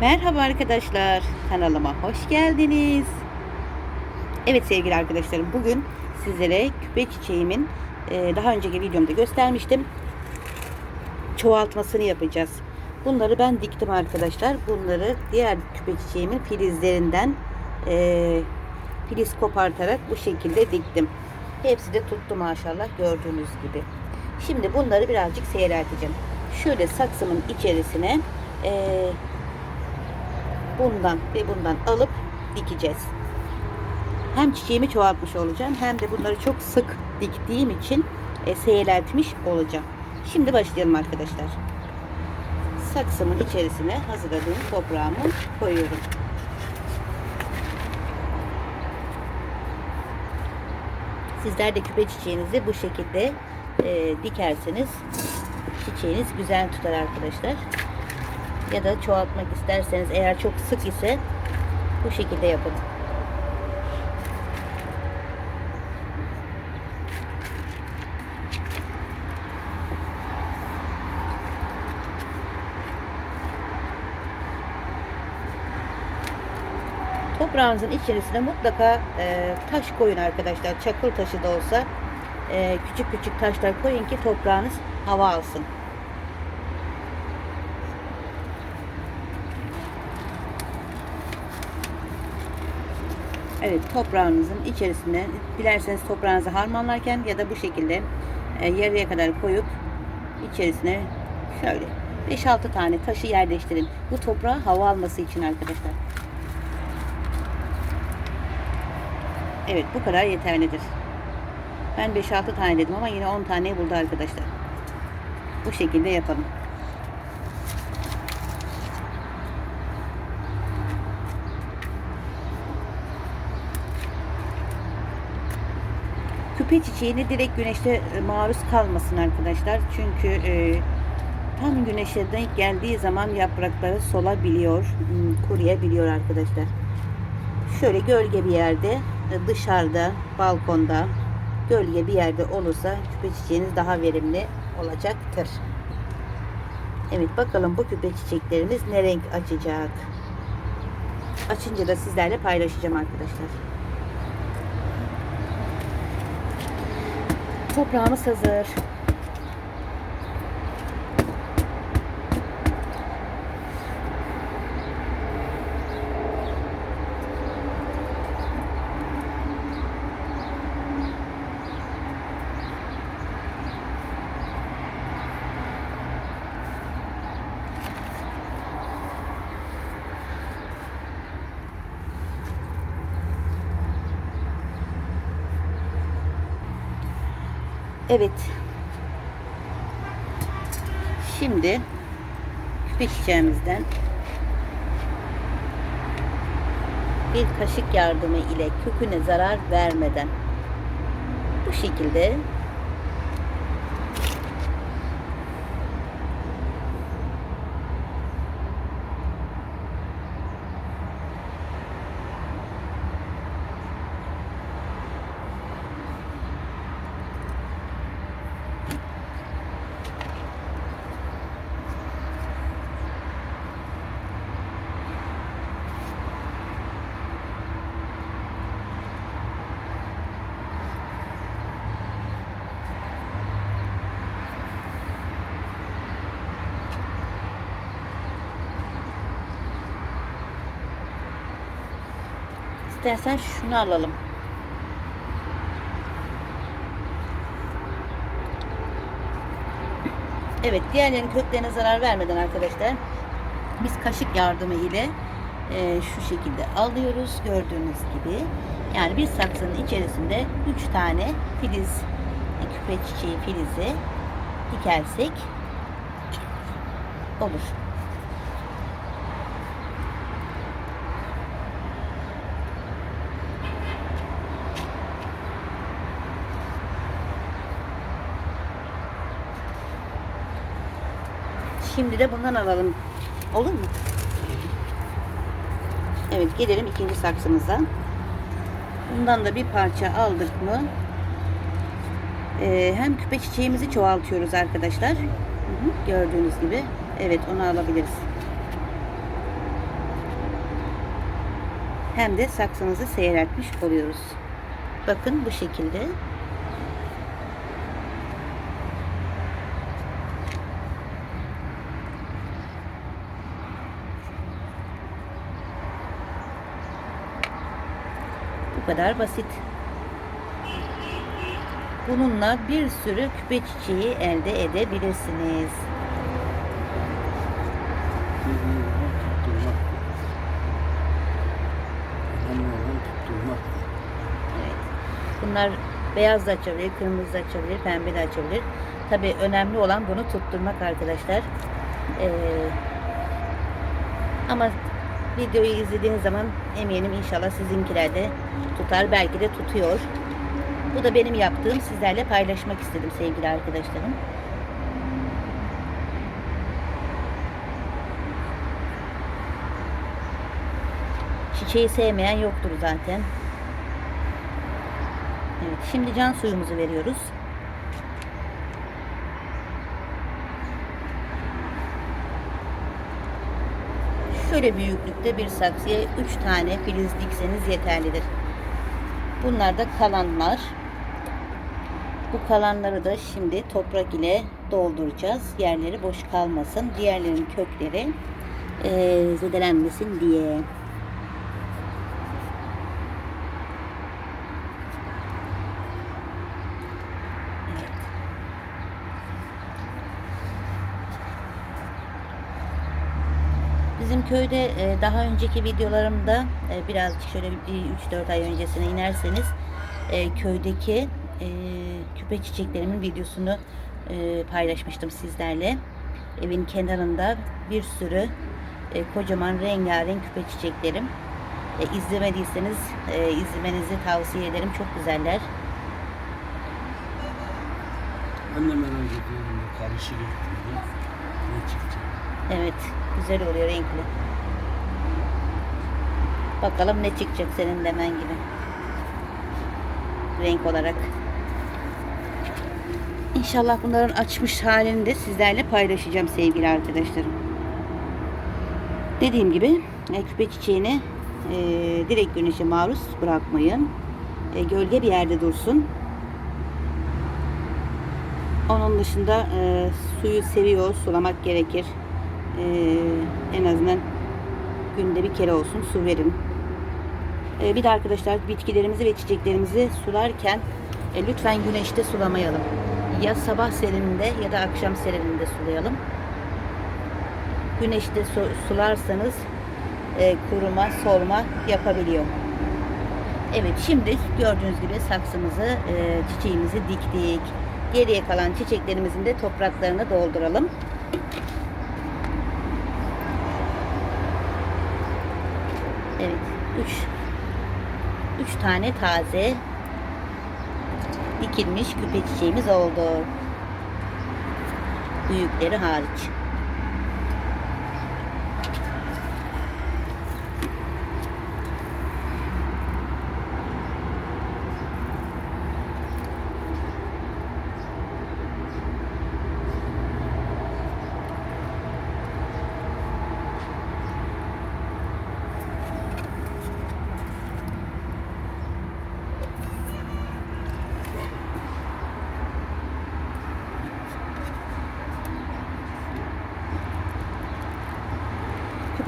Merhaba arkadaşlar, kanalıma hoş geldiniz. Evet sevgili arkadaşlarım, bugün sizlere küpe çiçeğimin e, daha önceki videomda göstermiştim. Çoğaltmasını yapacağız. Bunları ben diktim arkadaşlar. Bunları diğer küpe çiçeğimin filizlerinden e, filiz kopartarak bu şekilde diktim. Hepsi de tuttu maşallah gördüğünüz gibi. Şimdi bunları birazcık seyrelteceğim. Şöyle saksımın içerisine e, bundan ve bundan alıp dikeceğiz. Hem çiçeğimi çoğaltmış olacağım hem de bunları çok sık diktiğim için e, seyreltmiş olacağım. Şimdi başlayalım arkadaşlar. Saksımın içerisine hazırladığım toprağımı koyuyorum. Sizler de küpe çiçeğinizi bu şekilde e, dikerseniz çiçeğiniz güzel tutar arkadaşlar ya da çoğaltmak isterseniz eğer çok sık ise bu şekilde yapın. Toprağınızın içerisine mutlaka e, taş koyun arkadaşlar. Çakıl taşı da olsa e, küçük küçük taşlar koyun ki toprağınız hava alsın. Evet toprağınızın içerisine dilerseniz toprağınızı harmanlarken ya da bu şekilde e, yarıya kadar koyup içerisine şöyle 5-6 tane taşı yerleştirin. Bu toprağa hava alması için arkadaşlar. Evet bu kadar yeterlidir. Ben 5-6 tane dedim ama yine 10 tane buldu arkadaşlar. Bu şekilde yapalım. Küpe çiçeğini direkt güneşte e, maruz kalmasın arkadaşlar. Çünkü e, tam güneşe denk geldiği zaman yaprakları solabiliyor, hmm, kuruyabiliyor arkadaşlar. Şöyle gölge bir yerde, e, dışarıda, balkonda, gölge bir yerde olursa küpe çiçeğiniz daha verimli olacaktır. Evet bakalım bu küpe çiçeklerimiz ne renk açacak. Açınca da sizlerle paylaşacağım arkadaşlar. Toprağımız hazır. Evet. Şimdi küpe çiçeğimizden bir kaşık yardımı ile köküne zarar vermeden bu şekilde İstersen şunu alalım. Evet, diğerlerinin köklerine zarar vermeden arkadaşlar biz kaşık yardımı ile e, şu şekilde alıyoruz gördüğünüz gibi. Yani bir saksının içerisinde 3 tane filiz, küpe çiçeği filizi dikersek olur. Şimdi de bundan alalım. Olur mu? Evet gelelim ikinci saksımıza. Bundan da bir parça aldık mı ee, hem küpe çiçeğimizi çoğaltıyoruz arkadaşlar. Hı hı, gördüğünüz gibi. Evet onu alabiliriz. hem de saksımızı seyreltmiş oluyoruz. Bakın bu şekilde. Kadar basit. Bununla bir sürü küpe çiçeği elde edebilirsiniz. Bunlar beyaz da açabilir, kırmızı da açabilir, pembe de açabilir. Tabii önemli olan bunu tutturmak arkadaşlar. Ee, ama videoyu izlediğiniz zaman eminim inşallah sizinkiler de tutar. Belki de tutuyor. Bu da benim yaptığım sizlerle paylaşmak istedim sevgili arkadaşlarım. Çiçeği sevmeyen yoktur zaten. Evet, şimdi can suyumuzu veriyoruz. Şöyle büyüklükte bir saksıya 3 tane filiz dikseniz yeterlidir. Bunlar da kalanlar. Bu kalanları da şimdi toprak ile dolduracağız. Yerleri boş kalmasın. Diğerlerin kökleri eee zedelenmesin diye. Köyde e, daha önceki videolarımda e, birazcık şöyle 3-4 ay öncesine inerseniz e, köydeki e, küpe çiçeklerimin videosunu e, paylaşmıştım sizlerle. Evin kenarında bir sürü e, kocaman rengarenk küpe çiçeklerim. E, izlemediyseniz e, izlemenizi tavsiye ederim. Çok güzeller. Ben de merak ediyorum bu karışık ne çıkacak. Evet, güzel oluyor renkli. Bakalım ne çıkacak senin demen gibi. Renk olarak. İnşallah bunların açmış halini de sizlerle paylaşacağım sevgili arkadaşlarım. Dediğim gibi e, küpe çiçeğini e, direkt güneşe maruz bırakmayın. E, gölge bir yerde dursun. Onun dışında e, suyu seviyor, sulamak gerekir. E, en azından günde bir kere olsun su verin. E, bir de arkadaşlar bitkilerimizi ve çiçeklerimizi sularken e, lütfen güneşte sulamayalım. Ya sabah serininde ya da akşam serininde sulayalım. Güneşte su- sularsanız e, kuruma, solma yapabiliyor. Evet şimdi gördüğünüz gibi saksımızı, e, çiçeğimizi diktik. Geriye kalan çiçeklerimizin de topraklarını dolduralım. Evet, 3 3 tane taze dikilmiş küpe çiçeğimiz oldu. Büyükleri hariç.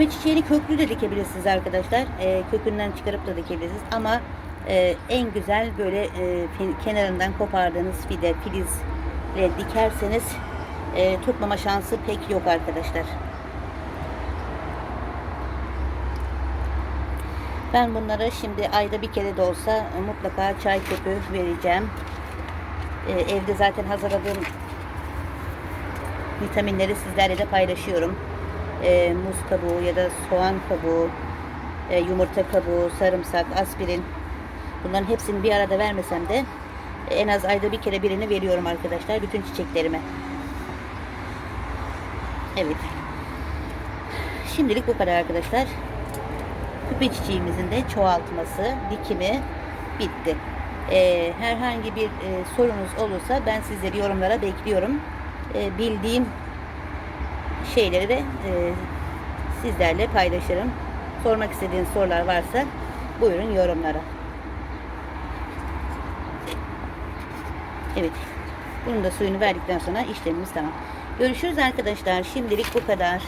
Küpe çiçeğini köklü de dikebilirsiniz arkadaşlar. Ee, kökünden çıkarıp da dikebilirsiniz. Ama e, en güzel böyle e, kenarından kopardığınız fide, filizle dikerseniz e, tutmama şansı pek yok arkadaşlar. Ben bunlara şimdi ayda bir kere de olsa e, mutlaka çay köpüğü vereceğim. E, evde zaten hazırladığım vitaminleri sizlerle de paylaşıyorum. E, muz kabuğu ya da soğan kabuğu, e, yumurta kabuğu, sarımsak, aspirin. Bunların hepsini bir arada vermesem de en az ayda bir kere birini veriyorum arkadaşlar bütün çiçeklerime. Evet. Şimdilik bu kadar arkadaşlar. Küpe çiçeğimizin de çoğaltması, dikimi bitti. E, herhangi bir e, sorunuz olursa ben sizleri yorumlara bekliyorum. E, bildiğim şeyleri de e, sizlerle paylaşırım. Sormak istediğiniz sorular varsa Buyurun yorumlara. Evet. Bunun da suyunu verdikten sonra işlemimiz tamam. Görüşürüz arkadaşlar. Şimdilik bu kadar.